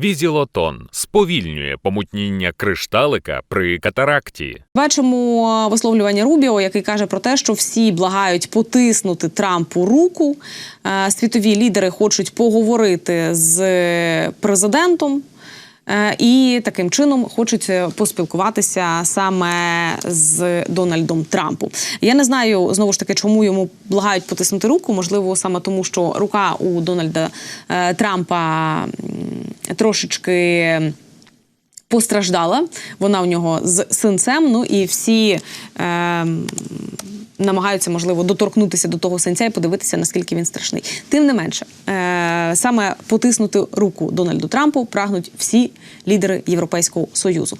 Візілотон сповільнює помутніння кришталика при катаракті. Бачимо висловлювання Рубіо, який каже про те, що всі благають потиснути Трампу руку. Е, Світові лідери хочуть поговорити з президентом. е, І таким чином хочуть е, поспілкуватися саме з Дональдом Трампом. Я не знаю знову ж таки, чому йому благають потиснути руку. Можливо, саме тому, що рука у Дональда е, Трампа трошечки постраждала. Вона у нього з синцем. Ну і всі е, намагаються, можливо, доторкнутися до того синця і подивитися, наскільки він страшний. Тим не менше, е, саме потиснути руку Дональду Трампу прагнуть всі лідери Європейського союзу.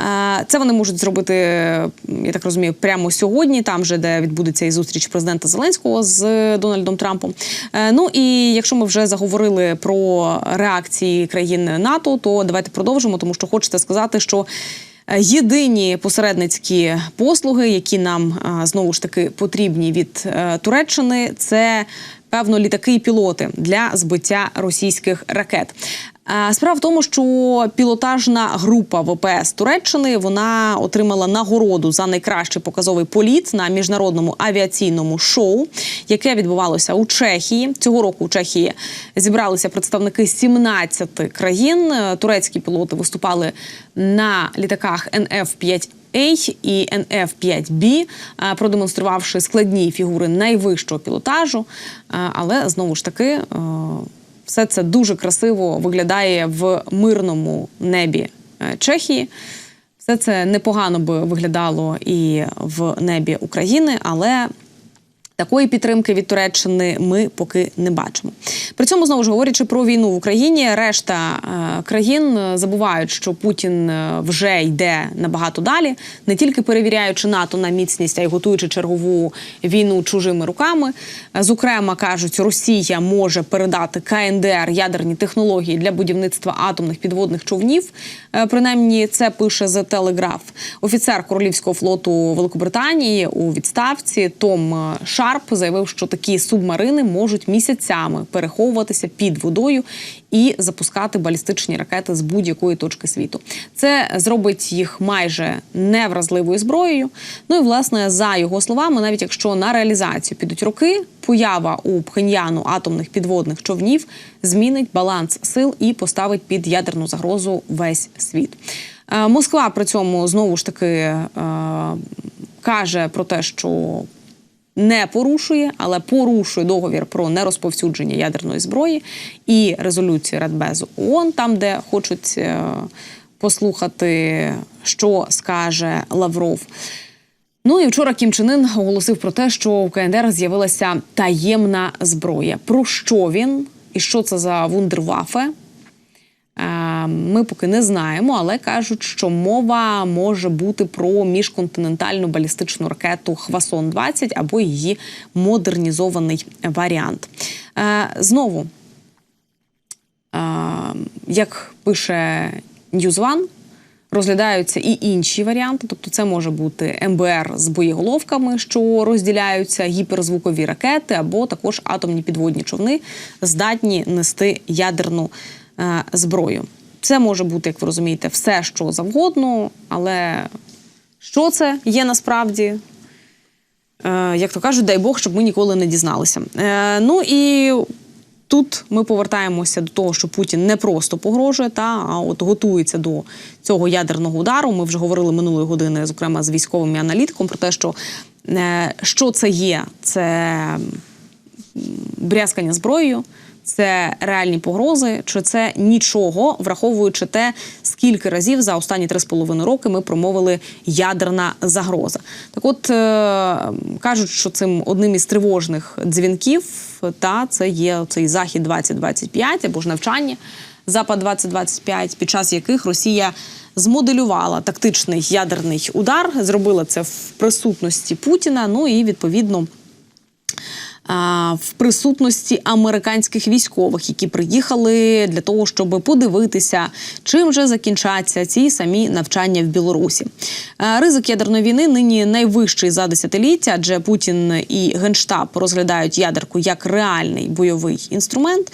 Е, це вони можуть зробити, я так розумію, прямо сьогодні, там же, де відбудеться і зустріч президента Зеленського з Дональдом Трампом. Е, ну і якщо ми вже заговорили про реакції країн НАТО, то давайте продовжимо, тому що хочеться сказати, що. Е, Єдині посередницькі послуги, які нам знову ж таки потрібні від е, Туреччини, це певно літаки і пілоти для збиття російських ракет. Е, Справа в тому, що пілотажна група ВПС Туреччини вона отримала нагороду за найкращий показовий політ на міжнародному авіаційному шоу, яке відбувалося у Чехії. Цього року у Чехії зібралися представники 17 країн. Е, Турецькі пілоти виступали на літаках НФ-5 A і NF-5B, е, продемонструвавши складні фігури найвищого пілотажу. Але знову ж таки, все це дуже красиво виглядає в мирному небі е, Чехії. Все це непогано би виглядало і в небі України, але Такої підтримки від Туреччини ми поки не бачимо. При цьому знову ж говорячи про війну в Україні, решта е, країн е, забувають, що Путін е, вже йде набагато далі, не тільки перевіряючи НАТО на міцність, а й готуючи чергову війну чужими руками. Зокрема, кажуть, Росія може передати КНДР ядерні технології для будівництва атомних підводних човнів. Принаймні, це пише The Telegraph. Офіцер королівського флоту Великобританії у відставці Том е, Шарп заявив, що такі субмарини можуть місяцями переховуватися під водою і запускати балістичні ракети з будь-якої точки світу. Це зробить їх майже невразливою зброєю. Ну і власне за його словами, навіть якщо на реалізацію підуть роки, поява у Пхеньяну атомних підводних човнів змінить баланс сил і поставить під ядерну загрозу весь світ. Е, Москва при цьому знову ж таки е, каже про те, що не порушує, але порушує договір про нерозповсюдження ядерної зброї і резолюцію Радбезу ООН, там, де хочуть е, послухати, що скаже Лавров. Ну і вчора Кім Чен Ын оголосив про те, що у КНДР з'явилася таємна зброя. Про що він і що це за вундервафе? Ми поки не знаємо, але кажуть, що мова може бути про міжконтинентальну балістичну ракету Хвасон 20 або її модернізований варіант. Е, Знову, е, як пише One, Розглядаються і інші варіанти, тобто це може бути МБР з боєголовками, що розділяються гіперзвукові ракети, або також атомні підводні човни, здатні нести ядерну е, зброю. Це може бути, як ви розумієте, все, що завгодно, але що це є насправді? Е, як то кажуть, дай Бог, щоб ми ніколи не дізналися. Е, ну і тут ми повертаємося до того, що Путін не просто погрожує, та а от готується до цього ядерного удару. Ми вже говорили минулої години, зокрема з військовим і аналітиком, про те, що е, що це є, це брязкання зброєю. Це реальні погрози, чи це нічого, враховуючи те, скільки разів за останні три з половиною роки ми промовили ядерна загроза. Так, от е, кажуть, що цим одним із тривожних дзвінків та це є цей захід 2025 або ж навчання запад 2025 під час яких Росія змоделювала тактичний ядерний удар, зробила це в присутності Путіна. Ну і відповідно. В присутності американських військових, які приїхали для того, щоб подивитися, чим же закінчаться ці самі навчання в Білорусі. Ризик ядерної війни нині найвищий за десятиліття, адже Путін і Генштаб розглядають ядерку як реальний бойовий інструмент.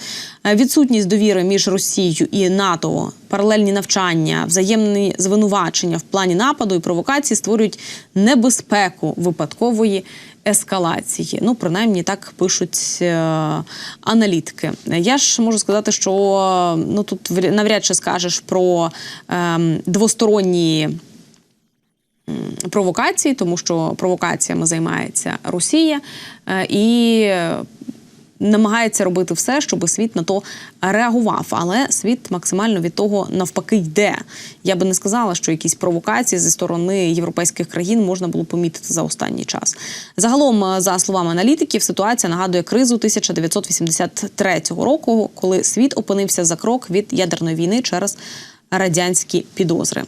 Відсутність довіри між Росією і НАТО, паралельні навчання, взаємні звинувачення в плані нападу і провокації створюють небезпеку випадкової ескалації. Ну, принаймні так пишуть е, аналітики. Я ж можу сказати, що ну тут навряд чи скажеш про ем, двосторонні провокації, тому що провокаціями займається Росія е, і намагається робити все, щоб світ на то реагував. Але світ максимально від того навпаки йде. Я би не сказала, що якісь провокації зі сторони європейських країн можна було помітити за останній час. Загалом, е, за словами аналітиків, ситуація нагадує кризу 1983 року, коли світ опинився за крок від ядерної війни через радянські підозри.